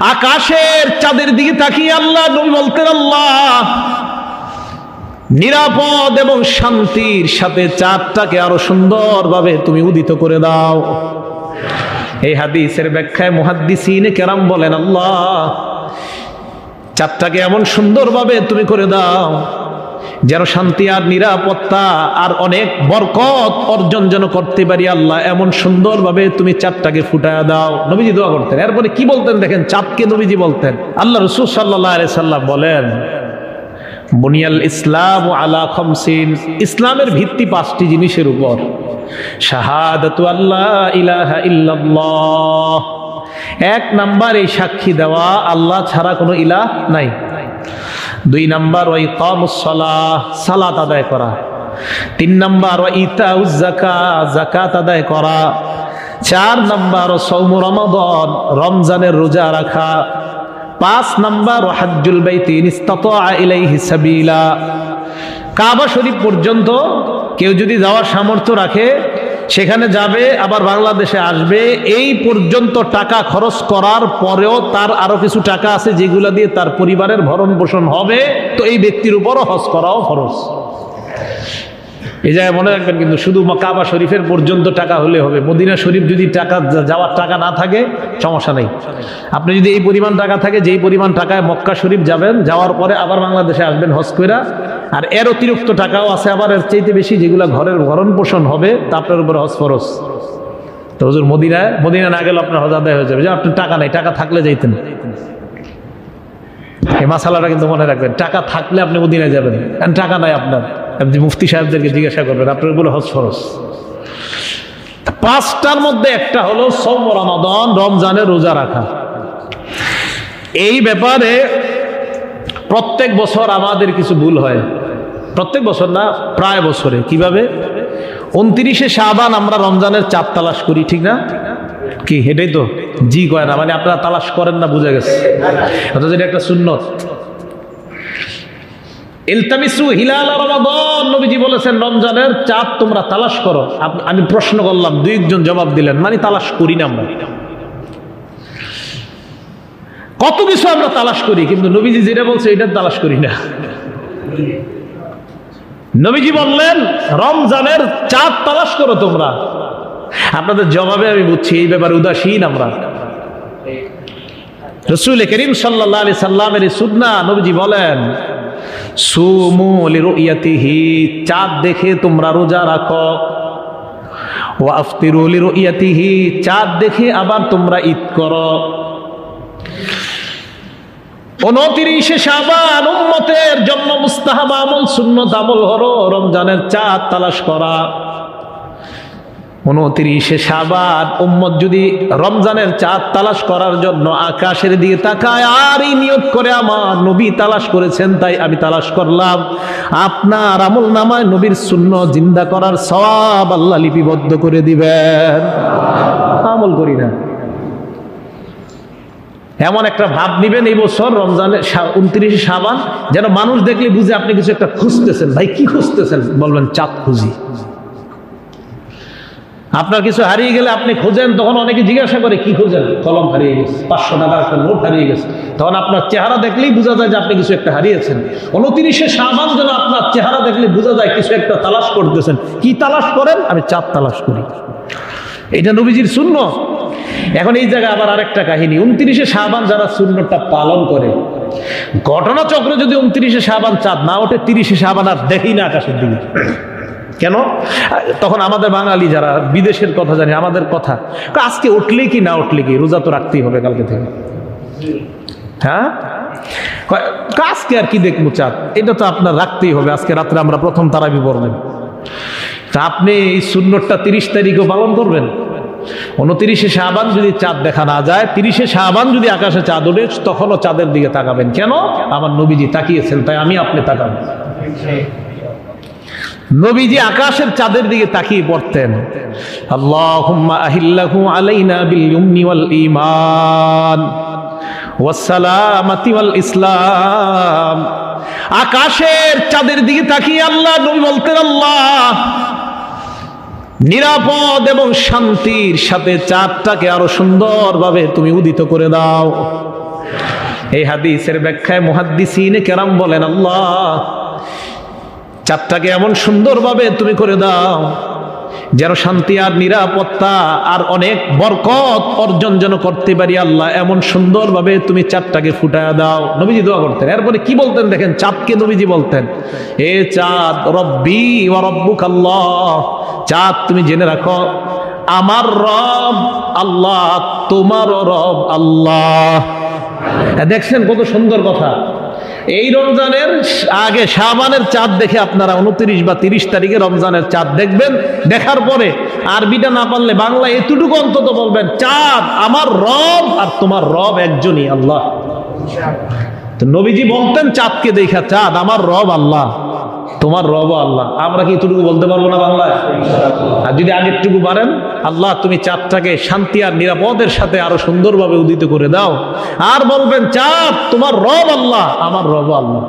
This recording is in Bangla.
আকাশের চাঁদের দিকে তাকিয়ে আল্লাহ, নবী বলতেন, আল্লাহ, নিরাপদ এবং শান্তির সাথে চাঁদটাকে আরও সুন্দরভাবে তুমি উদিত করে দাও। এই হাদিসের ব্যাখ্যায় মুহাদ্দিসিন কেরাম বলেন, আল্লাহ, চাঁদটাকে এমন সুন্দরভাবে তুমি করে দাও যেন শান্তি আর নিরাপত্তা আর অনেক বরকত অর্জন যেন করতে পারি আল্লাহ, এমন সুন্দরভাবে তুমি চাঁদটাকে ফুটায় দাও। নবীজি দোয়া করতেন। এরপরে কি বলতেন দেখেন? চাঁদকে নবীজি বলতেন। আল্লাহ রসুল সাল্লাহ সাল্লাম বলেন, বুনিয়াল ইসলাম আলা খমসিন ইসলামের ভিত্তি পাঁচটি জিনিসের উপর। শাহাদাতু আল্লাহ ইলাহা ইল্লাল্লাহ এক নাম্বার এই সাক্ষী দেওয়া আল্লাহ ছাড়া কোনো ইলাহ নাই। দুই নাম্বার ওই কামুসলাহ সালাত আদায় করা। তিন নাম্বার ওই ইতাউজ জাকা জাকাত আদায় করা। চার নাম্বার সৌম রমাদন, রমজানের রোজা রাখা। পাঁচ নাম্বার ও হাজ্জুল বাইতি নিস্তাতা ইলাইহি সাবিলা। কাবা শরীফ পর্যন্ত কেউ যদি যাওয়ার সামর্থ্য রাখে সেখানে যাবে, আবার বাংলাদেশে আসবে। এই পর্যন্ত টাকা খরচ করার পরেও তার আরও কিছু টাকা আছে যেগুলো দিয়ে তার পরিবারের ভরণ পোষণ হবে। তো এই ব্যক্তির উপরও হজ করাও খরচ। এই জায়গায় মনে রাখবেন কিন্তু শুধু কাবা শরীফের পর্যন্ত টাকা হলে হবে। মদিনা শরীফ যদি টাকা যাওয়ার টাকা না থাকে, সমস্যা নেই। আপনি যদি এই পরিমাণ টাকা থাকে, যেই পরিমাণ টাকায় মক্কা শরীফ যাবেন, যাওয়ার পরে আবার বাংলাদেশে আসবেন হজ আর এর অতিরিক্ত টাকাও আছে আবার, এর চাইতে বেশি যেগুলো ঘরের ভরণ পোষণ হবে, তা আপনার উপরে হজ ফরস তো হুজুর, মদিনায় মদিনা না গেলে আপনার হজ আদায় হয়ে যাবে। যে আপনার টাকা নাই, টাকা থাকলে যাইতেন। এই মাসালাটা কিন্তু মনে রাখবেন, টাকা থাকলে আপনি মদিনায় যাবেন। টাকা নাই আপনার। আপনি মুফতি সাহেবদেরকে জিজ্ঞাসা করবেন, আপনারগুলো হজ ফরস পাঁচটার মধ্যে একটা হলো সৌম রমাদন, রমজানের রোজা রাখা। এই ব্যাপারে প্রত্যেক বছর আমাদের কিছু ভুল হয়। প্রত্যেক বছর না, প্রায় বছরে। কীভাবে? উনত্রিশে শাহবান আমরা রমজানের চাঁদ তালাশ করি, ঠিক না? কি এটাই তো? জি কয় না মানে আপনারা তালাশ করেন না, বুঝে গেছে। অথচ একটা সুন্নত। ইলতামিসু হিলাল রমাদান। নবীজি বলেছেন, রমজানের চাঁদ তোমরা তালাশ করো। আমি প্রশ্ন করলাম দুই একজন জবাব দিলেন মানে তালাশ করি না আমরা। কত কিছু আমরা তালাশ করি, কিন্তু নবীজি যেটা বলছে, এটা তালাশ করি না। নবীজি বললেন, রমজানের চাঁদ তালাশ করো তোমরা। আপনাদের জবাবে আমি বুঝছি, এই ব্যাপারে উদাসীন আমরা। রসুল করিম সাল্লাহ আলি সাল্লামের সুদনা নবীজি বলেন সুমু লিরুইয়াতিহি, চাঁদ দেখে তোমরা রোজা রাখো। ও আফতিরু লিরুইয়াতিহি, চাঁদ দেখে আবার তোমরা ঈদ করো। উনত্রিশে সাবান উম্মতের জন্ম মুস্তাহাব আমল, সুন্নত আমল হলো রমজানের চাঁদ তালাশ করা। উনতিরিশে সাবান উম্মত যদি রমজানের চাঁদ তালাশ করার জন্য আকাশের দিকে তাকায় আর এই নিয়োগ করে আমার নবী তালাশ করেছেন, তাই আমি তালাশ করলাম। আপনার আমল নামায় নবীর শূন্য জিন্দা করার সব আল্লাহ লিপিবদ্ধ করে দিবেন। আমল করি না। এমন একটা ভাব নিবেন এই বছর রমজানের উনত্রিশে সাবান যেন মানুষ দেখলে বুঝে আপনি কিছু একটা খুঁজতেছেন। ভাই, কি খুঁজতেছেন? বলবেন, চাঁদ খুঁজি। আপনার কিছু হারিয়ে গেলে আপনি খোঁজেন, তখন অনেকে জিজ্ঞাসা করে, কি খোঁজেন? কলম হারিয়ে গেছে, পাঁচশো টাকার একটা নোট হারিয়ে গেছে। তখন আপনার চেহারা দেখলেই বোঝা যায় যে আপনি কিছু একটা হারিয়েছেন। উনত্রিশে সাবান যেন আপনার চেহারা দেখলে বোঝা যায় কিছু একটা তালাশ করতেছেন। কি তালাশ করেন? আমি চাঁদ তালাশ করি। এটা নবীজির শূন্য এখন এই জায়গায় আবার আরেকটা কাহিনী। উনত্রিশে সাবান যারা শূন্যটা পালন করে, ঘটনাচক্রে যদি উনত্রিশে সাবান চাঁদ না ওঠে, তিরিশে সাবান আর দেখি না আকাশের দিকে। কেন? তখন আমাদের বাঙালি যারা বিদেশের কথা জানি, আমাদের কথা। আজকে উঠলে কি, না উঠলে কি? রোজা তো রাখতেই হবে কালকে থেকে। হ্যাঁ? আজকে আর কি দেখব চাঁদ? এটা তো আপনার রাখতেই হবে। আজকে রাত্রে আমরা প্রথম তারাবি পড়বেন তা আপনি এই শূন্যটা তিরিশ তারিখও পালন করবেন? উনতিরিশে শাহবান যদি চাঁদ দেখা না যায়, তিরিশে শাহবান যদি আকাশে চাঁদ ওঠে, তখনও চাঁদের দিকে তাকাবেন। কেন? আমার নবীজি তাকিয়েছেন, তাই আমি আপনি তাকাবো। নবীজি আকাশের চাঁদের দিকে তাকিয়ে পড়তেন। আল্লাহুম্মা আহিল্লাহু ইসলাম। আকাশের চাঁদের দিকে তাকিয়ে আল্লাহ, নবী বলতেন, আল্লাহ, নিরাপদ এবং শান্তির সাথে চাঁদটাকে আরও সুন্দরভাবে তুমি উদিত করে দাও। এই হাদিসের ব্যাখ্যায় মুহাদ্দিসিনে কেরাম বলেন, আল্লাহ চাঁদটাকে এমন সুন্দরভাবে তুমি করে দাও, যেন শান্তি আর নিরাপত্তা আর অনেক বরকত অর্জন যেন করতে পারি আল্লাহ। এমন সুন্দরভাবে তুমি চাঁদটাকে ফুটায় দাও। নবীজি দোয়া করতেন। এরপরে কি বলতেন দেখেন? চাঁদকে নবীজি বলতেন, এ চাঁদ, রব্বি রব্বুক আল্লাহ চাঁদ তুমি জেনে রাখো, আমার রব আল্লাহ, তোমারও রব আল্লাহ। দেখছেন কত সুন্দর কথা। এই রমজানের আগে সাবানের চাঁদ দেখে আপনারা উনত্রিশ বা তিরিশ তারিখে রমজানের চাঁদ দেখবেন। দেখার পরে আরবিটা না পারলে বাংলা এতটুকু অন্তত বলবেন, চাঁদ আমার রব আর তোমার রব একজনই আল্লাহ। তো নবীজি বলতেন, চাঁদকে দেখা, চাঁদ আমার রব আল্লাহ। তোমার রব আল্লাহ। আমরা কি এতটুকু বলতে পারব না বাংলায়? আর যদি আগেরটুকু পারেন আল্লাহ তুমি চাঁদটাকে শান্তি আর নিরাপদের সাথে আরও সুন্দরভাবে উদিত করে দাও। আর বলবেন, চাঁদ তোমার রব আল্লাহ, আমার রব আল্লাহ।